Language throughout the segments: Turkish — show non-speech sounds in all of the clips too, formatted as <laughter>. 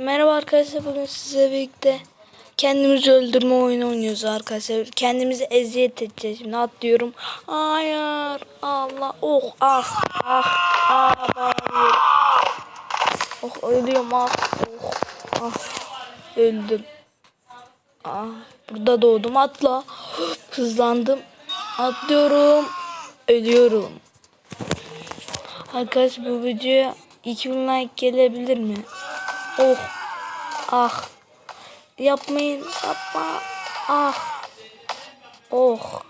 Merhaba arkadaşlar bugün size birlikte kendimizi öldürme oyunu oynuyoruz arkadaşlar. Kendimizi eziyet edeceğiz. Şimdi atlıyorum. Hayır. Allah. Oh ah ah ah bağırıyorum. Oh ölüyorum ah. Oh ah. Öldüm. Ah, burada doğdum atla. Hızlandım. Atlıyorum. Ölüyorum. Arkadaşlar bu videoya 2000 like gelebilir mi? Oh. Ah. Yapmayın. Yapma. Ah. Oh.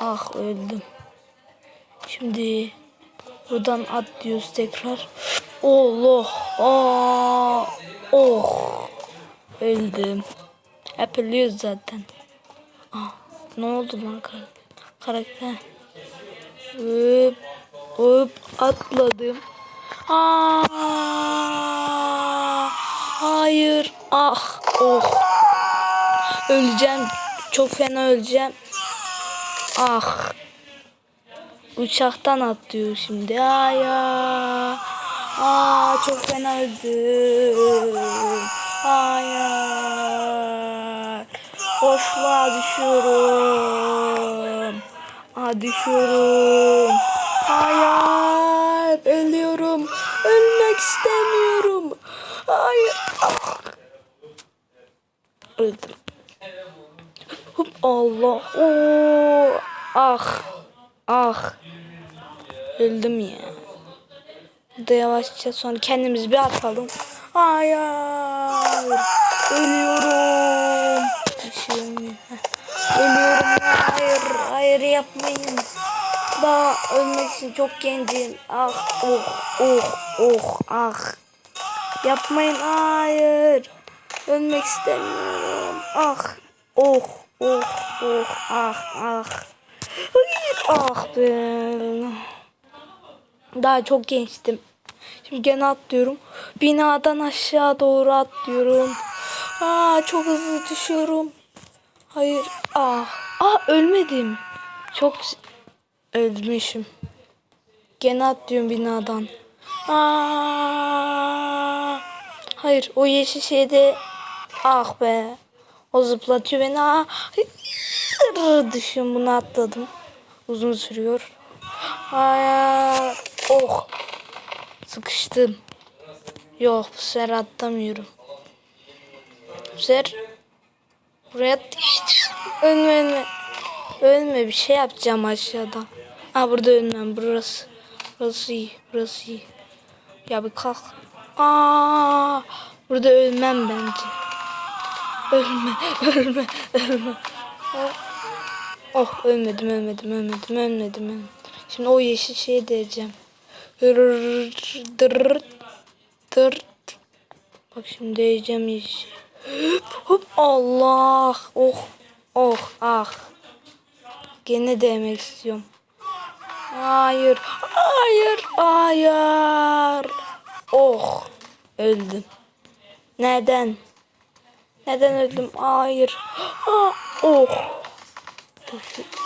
Ah öldüm. Şimdi buradan atlıyoruz tekrar. Allah. Aa. Oh. Öldüm. Hep ölüyoruz zaten. Ah. Ne oldu lan karakter? Karakter. Hop. Hop. Atladım. Aa, hayır. Ah. Oh. Öleceğim. Çok fena öleceğim. Ah. Uçaktan atlıyor şimdi. Hayır. Aa, çok fena öldüm. Hayır. Boşluğa düşüyorum. Aa, düşüyorum. Hayır. Ölüyorum. Ölmek istemiyorum. Hayır. Ah. Öldüm. Hop Allah. Oo. Ah. Ah. Öldüm ya. Da yavaşça sonra kendimizi bir atalım. Hayır. Ölüyorum. Ölüyorum. Hayır. Hayır yapmayın. Daha ölmek için çok gencim. Ah. Oh. Oh. Oh. Ah. Yapmayın. Hayır. Ölmek istemiyorum. Ah. Oh. Oh. Oh. Ah. Ah. Ah be. Daha çok gençtim. Şimdi gene atlıyorum. Binadan aşağı doğru atlıyorum. Aa çok hızlı düşüyorum. Hayır. Ah. Ah ölmedim. Çok ölmüşüm. Gene atlıyorum binadan. Aa. Hayır o yeşil şeyde ah be. O zıplatıyor beni. Aa. Hayır. Düşüyorum bunu atladım. Uzun sürüyor. Hayır. Oh. Sıkıştım. Yok bu sefer atlamıyorum. Bu sefer buraya ölme ölme. Ölme bir şey yapacağım aşağıdan. Aa burada ölmem burası. Burası iyi. Burası iyi. Ya bir kalk. Aa burada ölmem bence. Ölme, ölme, ölme. Oh ölmedim, ölmedim, ölmedim, ölmedim. Şimdi o yeşil şeyi diyeceğim. Bak şimdi diyeceğim yeşil. Hop Allah. Oh. Oh ah. Gene değmek istiyorum. Hayır. Hayır. Hayır. Oh. Öldüm. Neden? Neden öldüm? Hayır. Oh.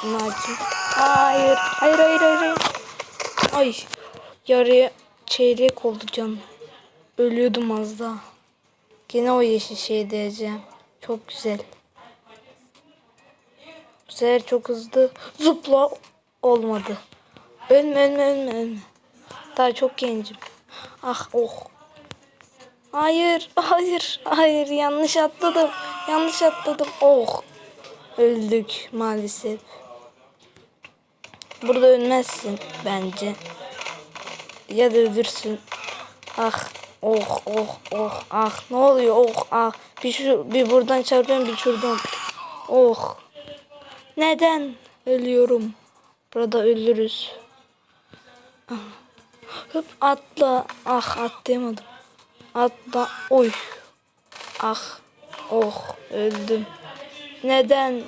Nacim. Hayır. Hayır hayır hayır. Ay. Yarıya çeyrek oldu canım. Ölüyordum az daha. Gene o yeşil şey diyeceğim. Çok güzel. Bu sefer çok hızlı zıpla olmadı. Ölme ölme ölme ölme. Daha çok gencim. Ah oh. Hayır hayır hayır yanlış atladım. Yanlış atladım. Oh. Öldük maalesef. Burada ölmezsin bence. Ya da ölürsün. Ah oh oh oh ah ne oluyor oh ah bir şu bir buradan çarpıyorum bir şuradan. Oh. Neden ölüyorum? Burada ölürüz. Ah. Hıp atla. Ah atlayamadım. Atla. Oy. Ah. Oh öldüm. Neden?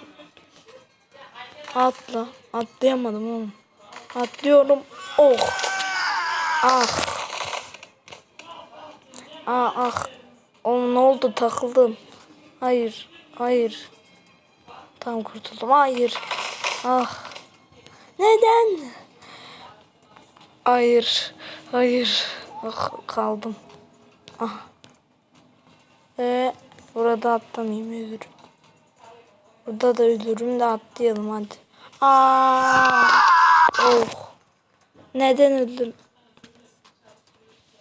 Atla. Atlayamadım oğlum. Atlıyorum. Oh. Ah. Ah ah. Oğlum ne oldu takıldım. Hayır. Hayır. Tam kurtuldum. Hayır. Ah. Neden? Hayır. Hayır. Ah kaldım. Ah. Ee, burada atlamayayım ölürüm. Burada da ölürüm de atlayalım hadi. Aa! Oh. Neden öldüm?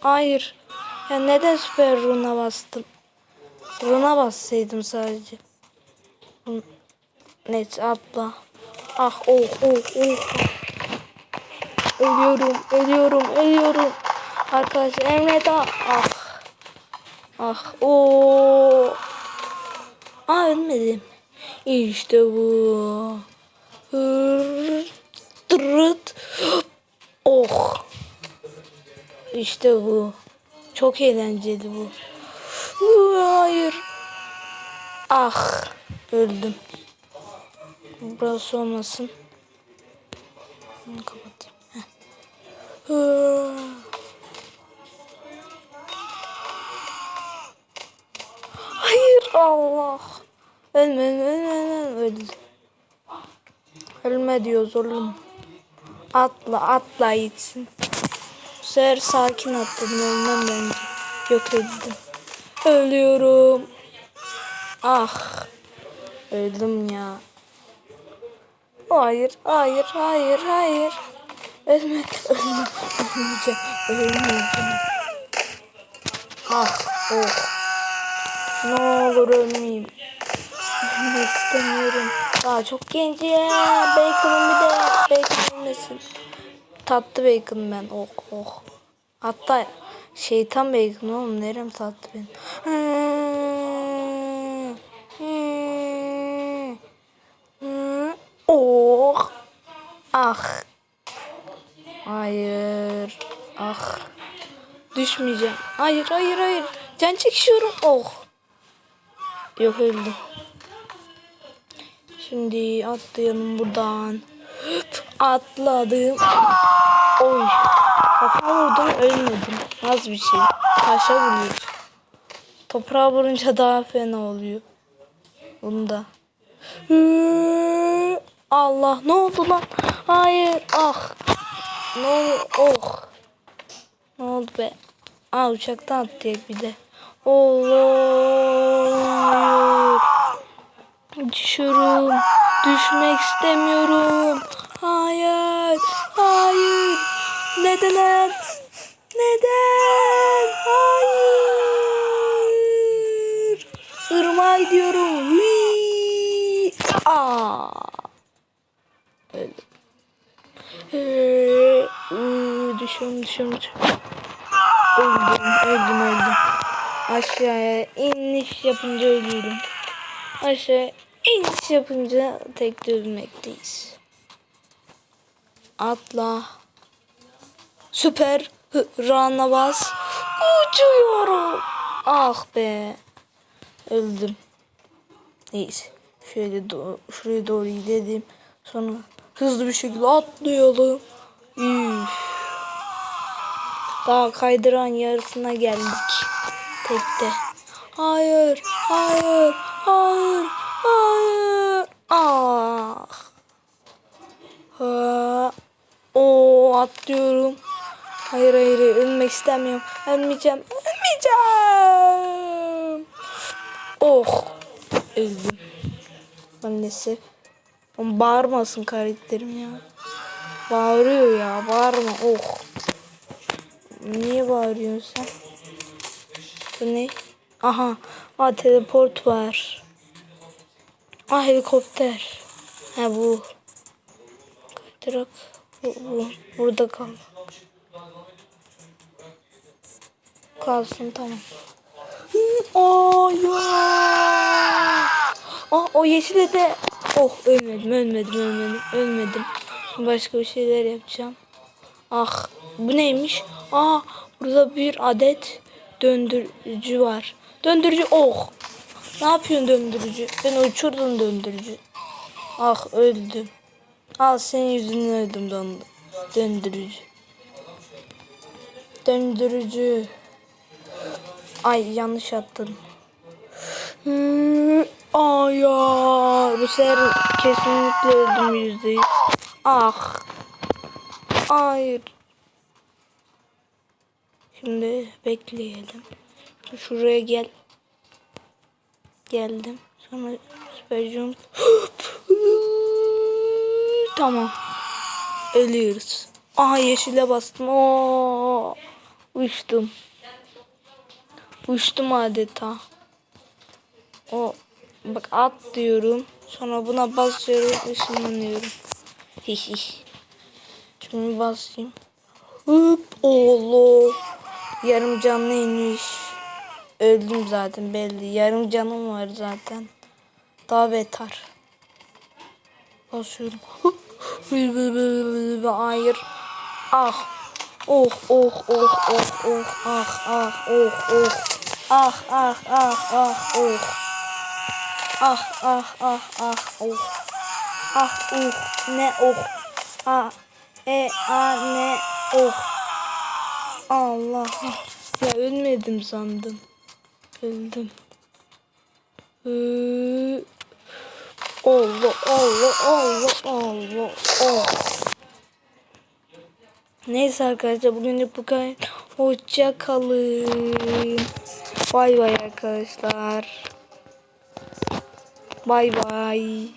Hayır. Ya neden süper runa bastım? Runa bassaydım sadece. Net atla. Ah oh oh oh. Ölüyorum, ölüyorum, ölüyorum. Arkadaşlar Emre daha. Ah. Ah o. Aa ölmedim. İşte bu. Hır, Tırıt. Oh. İşte bu. Çok eğlenceli bu. Hayır. Ah. Öldüm. Burası olmasın. Bunu kapatayım. Heh. Allah. Ölme ölme ölme ölme diyoruz oğlum. Atla atla gitsin. Bu sefer sakin atladım ölmem bence. Yok öldüm. Ölüyorum. Ah. Öldüm ya. Hayır, hayır, hayır, hayır. Ölme, ölme, ölmeyeceğim, ölmeyeceğim. Ah, oh. Ne olur ölmeyeyim. İstemiyorum. Daha çok gencim. Bacon'ım bir de. Bacon ölmesin. Tatlı bacon ben. Oh, oh. Hatta şeytan bacon oğlum. Nerem tatlı benim. Oh. Ah. Hayır. Ah. Düşmeyeceğim. Hayır hayır hayır. Can çekişiyorum. Oh. Yok öldüm. Şimdi atlayalım buradan. <gasps> Atladım. Oy. Kafama vurdum ölmedim. Az bir şey. Taşa vuruyor. Toprağa vurunca daha fena oluyor. Bunda. Hı, Allah ne oldu lan? Hayır. Ah. Ne oldu? Oh. Ne oldu be? Aa uçaktan atlayak bir de. Allah. Düşüyorum. Düşmek istemiyorum. Hayır. Hayır. Neden? Neden? Hayır. Irmağa gidiyorum. Whee! Aa. Öldüm. Ee, ıı, düşüyorum, düşüyorum, düşüyorum. Öldüm, öldüm, öldüm. Aşağıya iniş yapınca ölüyorum. Aşağı iniş yapınca tek ölmekteyiz. Atla. Süper. Hı, Rana bas. Uçuyorum. Ah be. Öldüm. Neyse. Şöyle doğru, şuraya doğru gidelim. Sonra hızlı bir şekilde atlayalım. Üf. Daha kaydıran yarısına geldik. Tekte. Hayır, hayır, hayır, hayır. Ah. Ha. O atlıyorum. Hayır hayır ölmek istemiyorum. Ölmeyeceğim. Ölmeyeceğim. Oh. Öldüm. Maalesef. Oğlum bağırmasın karakterim ya. Bağırıyor ya. Bağırma. Oh. Niye bağırıyorsun sen? Bu ne? Aha. Aa teleport var. Aa helikopter. Ha bu. Kaydırak. Bu, bu. Burada kal. Kalsın tamam. Aa ya. Aa o yeşile de. Oh ölmedim ölmedim ölmedim ölmedim. Başka bir şeyler yapacağım. Ah bu neymiş? Aa burada bir adet döndürücü var. Döndürücü oh. Ne yapıyorsun döndürücü? Ben uçurdum döndürücü. Ah öldüm. Al senin yüzünden öldüm döndü. Döndürücü. Döndürücü. Ay yanlış attım. Hmm, Ay ya. Bu sefer kesinlikle öldüm yüzde yüz. Ah. Hayır. Şimdi bekleyelim. Şuraya gel. Geldim. Sonra süper jump. <gasps> tamam. Ölüyoruz. Aha yeşile bastım. Oo. Uçtum. Uçtum adeta. O bak at diyorum. Sonra buna basıyorum, ışınlanıyorum. Hihi. Şimdi basayım. Hıp oğlu. Yarım canlı inmiş. Öldüm zaten belli. Yarım canım var zaten. Daha beter. Basıyorum. <laughs> Hayır. Ah. Oh oh oh oh oh ah ah oh oh. Ah ah ah ah oh. Ah ah ah ah oh. Ah uh ne oh. Ah e a ne oh. Allah. Ya ölmedim sandım. Öldüm. Ee, Allah Allah Allah Allah Allah. Neyse arkadaşlar bugünlük bu kadar. Hoşça kalın. Bay bay arkadaşlar. Bay bay.